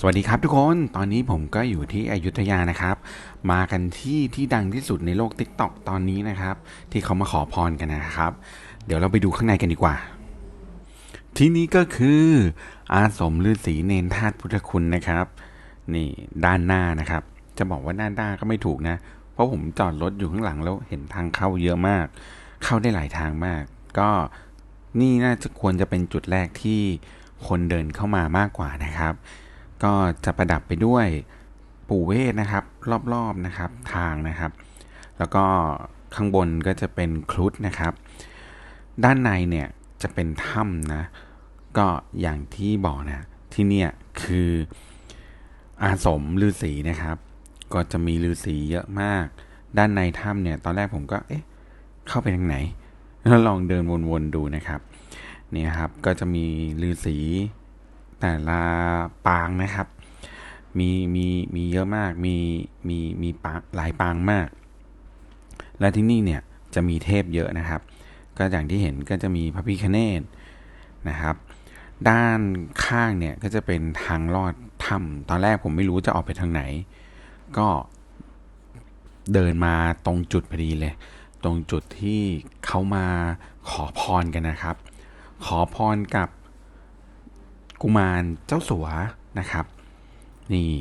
สวัสดีครับทุกคน ตอนนี้ผมก็อยู่ที่อยุธยานะครับ มากันที่ที่ดังที่สุดในโลก t ิ k t o k ตอนนี้นะครับ ที่เขามาขอพรกันนะครับ เดี๋ยวเราไปดูข้างในกันดีกว่า ที่นี้ก็คืออาสมฤาษีเนนธาตุพุทธคุณนะครับ นี่ด้านหน้านะครับ จะบอกว่าด้านหน้าก็ไม่ถูกนะ เพราะผมจอดรถอยู่ข้างหลังแล้วเห็นทางเข้าเยอะมาก เข้าได้หลายทางมาก ก็นี่น่าจะควรจะเป็นจุดแรกที่คนเดินเข้ามามากกว่านะครับ ก็จะประดับไปด้วยปู่เวทนะครับ รอบๆนะครับทางนะครับ แล้วก็ข้างบนก็จะเป็นครุฑนะครับ ด้านในเนี่ยจะเป็นถ้ำนะก็อย่างที่บอกนะที่เนี่ยคืออาสมฤาษีนะครับ ก็จะมีฤาษีเยอะมาก ด้านในถ้ำเนี่ยตอนแรกผมก็เอ๊ะเข้าไปทางไหนแล้วลองเดินวนๆดูนะครับเนี่ยครับก็จะมีฤาษี แต่ละปางนะครับ มีมีมีเยอะมากมีมีมีปางหลายปางมาก และที่นี่เนี่ยจะมีเทพเยอะนะครับ ก็อย่างที่เห็นก็จะมีพระพิคเนตนะครับ ด้านข้างเนี่ยก็จะเป็นทางลอดถ้ำตอนแรกผมไม่รู้จะออกไปทางไหน ก็เดินมาตรงจุดพอดีเลย ตรงจุดที่เขามาขอพรกันนะครับ ขอพรกับ กุมารเจ้าสัวนะครับ นี่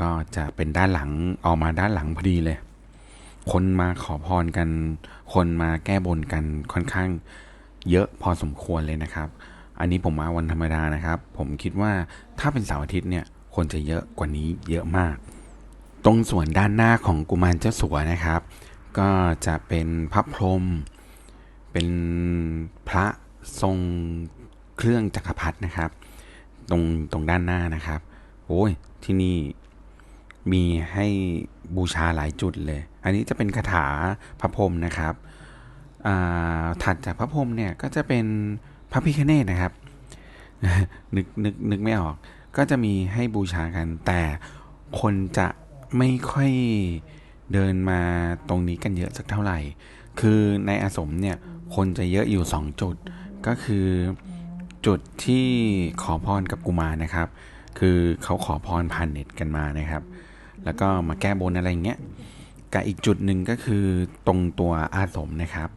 ก็จะเป็นด้านหลังออกมาด้านหลังพอดีเลย คนมาขอพรกัน คนมาแก้บนกันค่อนข้างเยอะพอสมควรเลยนะครับ อันนี้ผมมาวันธรรมดานะครับ ผมคิดว่าถ้าเป็นเสาร์อาทิตย์เนี่ยคนจะเยอะกว่านี้เยอะมาก ตรงส่วนด้านหน้าของกุมารเจ้าสัวนะครับ ก็จะเป็นพระพรหมเป็นพระทรงเครื่องจักรพรรดินะครับ ตรงตรงด้านหน้านะครับ โอ้ยที่นี่มีให้บูชาหลายจุดเลย อันนี้จะเป็นคาถาพระพรหมนะครับถัดจากพระพรหมเนี่ยก็จะเป็นพระพิฆเนศนะครับ นึกนึกนึกไม่ออก ก็จะมีให้บูชากัน แต่คนจะไม่ค่อยเดินมาตรงนี้กันเยอะสักเท่าไหร่ คือในอาสมเนี่ยคนจะเยอะอยู่ 2 จุด ก็คือ จุดที่ขอพรกับกุมารนะครับ คือเขาขอพรผ่านเน็ตกันมานะครับ แล้วก็มาแก้บนอะไรเงี้ยกับอีกจุดหนึ่งก็คือตรงตัวอาสมนะครับ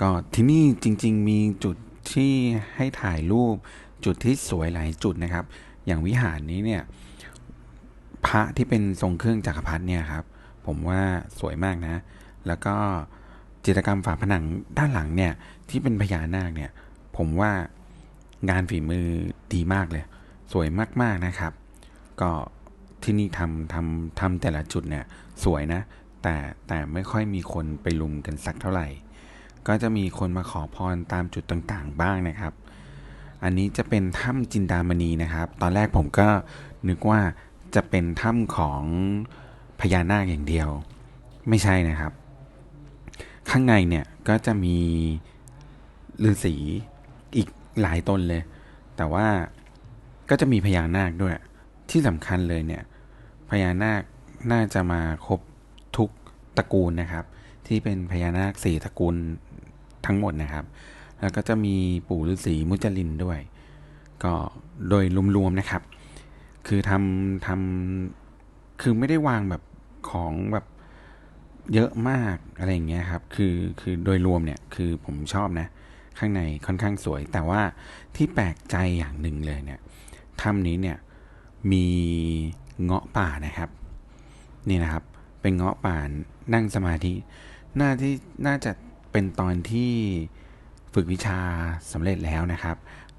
ก็ที่นี่จริงๆมีจุดที่ให้ถ่ายรูปจุดที่สวยหลายจุดนะครับ อย่างวิหารนี้เนี่ยพระที่เป็นทรงเครื่องจักรพรรดิเนี่ยครับ ผมว่าสวยมากนะ แล้วก็จิตรกรรมฝาผนังด้านหลังเนี่ยที่เป็นพญานาคเนี่ย ผมว่า งานฝีมือดีมากเลย สวยมากๆนะครับ ก็ที่นี่ทำทำทำแต่ละจุดเนี่ยสวยนะ แต่แต่ไม่ค่อยมีคนไปลุมกันสักเท่าไหร่ ก็จะมีคนมาขอพรตามจุดต่างๆ บ้างนะครับ อันนี้จะเป็นถ้ำจินดามณีนะครับ ตอนแรกผมก็นึกว่าจะเป็นถ้ำของพญานาคอย่างเดียว ไม่ใช่นะครับ ข้างในเนี่ยก็จะมีฤาษี หลายตนเลย แต่ว่าก็จะมีพญานาคด้วย ที่สำคัญเลยเนี่ย พญานาคน่าจะมาครบทุกตระกูลนะครับ ที่เป็นพญานาคสี่ตระกูลทั้งหมดนะครับ แล้วก็จะมีปู่ฤาษีมุจลินด้วย ก็โดยรวมๆนะครับ คือทำทำคือไม่ได้วางแบบของแบบเยอะมากอะไรอย่างเงี้ยครับ คือคือโดยรวมเนี่ยคือผมชอบนะ ข้างในค่อนข้างสวย แต่ว่าที่แปลกใจอย่างหนึ่งเลยเนี่ยถ้ำนี้เนี่ยมีเงาะป่านะครับ นี่นะครับ เป็นเงาะป่านั่งสมาธิน่าที่น่าจะเป็นตอนที่ฝึกวิชาสำเร็จแล้วนะครับ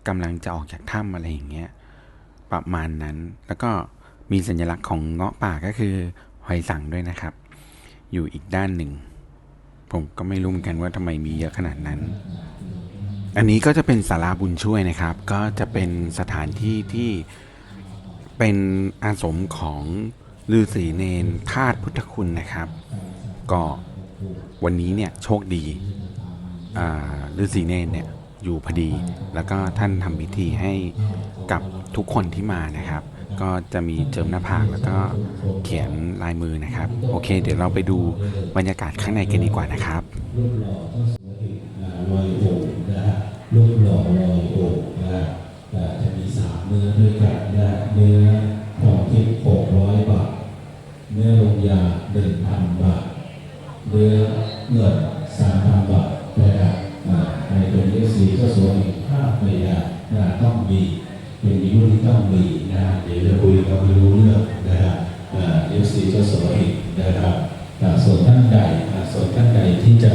กำลังจะออกจากถ้ำอะไรอย่างเงี้ยประมาณนั้น แล้วก็มีสัญลักษณ์ของเงาะป่าก็คือหอยสังด้วยนะครับ อยู่อีกด้านหนึ่ง ผมก็ไม่รู้เหมือนกันว่าทำไมมีเยอะขนาดนั้น อันนี้ก็จะเป็นศาลาบุญช่วยนะครับ ก็จะเป็นสถานที่ที่เป็นอาสมของฤาษีเนนธาตุพุทธคุณนะครับ ก็วันนี้เนี่ยโชคดีฤาษีเนนเนี่ยอยู่พอดี แล้วก็ท่านทำพิธีให้กับทุกคนที่มานะครับ ก็จะมีเจิมหน้าผากแล้วก็เขียนลายมือนะครับ โอเค เดี๋ยวเราไปดูบรรยากาศข้างในกันดีกว่านะครับ งินสามพันบาทนะครับอ่าในตัวนี้สีก็สวยอีกห้าไม่ได้นะต้องมี เป็นยุคที่ต้องมีนะเดี๋ยวจะคุยกันไม่รู้เรื่องนะฮะอ่าเอฟซีก็สวยอีกนะครับอ่ส่วนท่านใดอ่ส่วนท่านใดที่จะ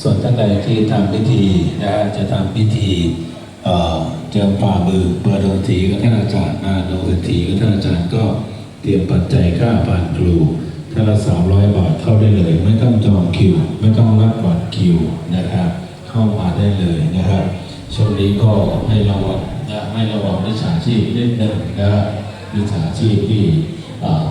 ส่วนท่านใดที่ทำพิธีนะฮะจะทำพิธีเจิมฝ่ามือเปิดดนตรีก็ท่านอาจารย์อ่าดนตรีก็ท่านอาจารย์ก็เตรียมปัจจัยค่าผ่านครู ท่านละสามร้อยบาทเข้าได้เลย ไม่ต้องจองคิว ไม่ต้องรับบัตรคิวนะครับ เข้ามาได้เลยนะครับช่วงนี้ก็ให้ระวังนะให้ระวังมิจฉาชีพนิดหนึ่งนะครับมิจฉาชีพที่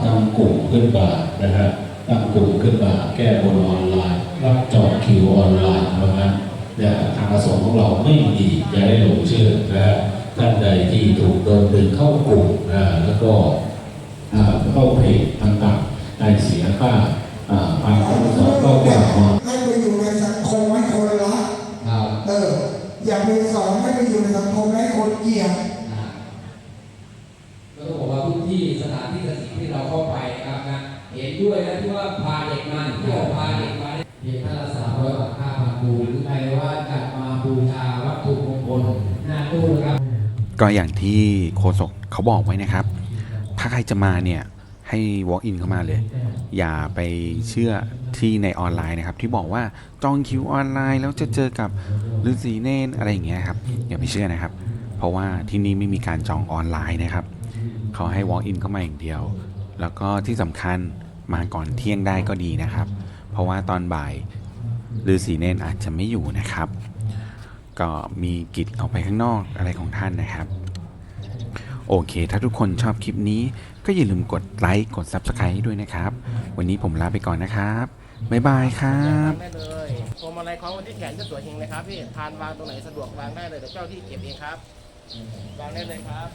ตั้งกลุ่มขึ้นมานะครับตั้งกลุ่มขึ้นมาแก้บนออนไลน์ รับจองคิวออนไลน์เพราะงั้นเนี่ยทางประสงค์ของเราไม่ดีอย่าได้หลงเชื่อนะฮะท่านใดที่ถูกโดนดึงเข้ากลุ่มนะแล้วก็เข้าเพจ ที่สถานที่สถานที่เราเข้าไปนะครับนะเห็นด้วยนะที่ว่าพาเด็กมาเที่ยวพาเด็กมาเพียงท่านละสามร้อยบาทค่าผ่านบูหรือใครว่าจะมาบูชาวัตถุมงคลหน้าตู้นะครับก็อย่างที่โฆษกเขาบอกไว้นะครับ ถ้าใครจะมาเนี่ยให้ walk in เข้ามาเลย อย่าไปเชื่อที่ในออนไลน์นะครับ ที่บอกว่าจองคิวออนไลน์ แล้วจะเจอกับฤาษีเนนอะไรอย่างเงี้ยครับอย่าไปเชื่อนะครับ เพราะว่าที่นี่ไม่มีการจองออนไลน์นะครับ เขาให้ walk in เข้ามาอย่างเดียว แล้วก็ที่สำคัญมาก่อนเที่ยงได้ก็ดีนะครับ เพราะว่าตอนบ่ายฤาษีเนนอาจจะไม่อยู่นะครับ ก็มีกิจออกไปข้างนอกอะไรของท่านนะครับ โอเค ถ้าทุกคนชอบคลิปนี้ ก็อย่าลืมกดไลค์กด Subscribe ให้ด้วยนะครับ วันนี้ผมลาไปก่อนนะครับ บ๊ายบายครับ ได้เลยพวงมาลัยคล้องไว้ที่แขนจะสวยเฮงเลยครับพี่ทานวางตรงไหนสะดวกวางได้เลยเดี๋ยวเจ้าที่เก็บเองครับ วางได้เลยครับ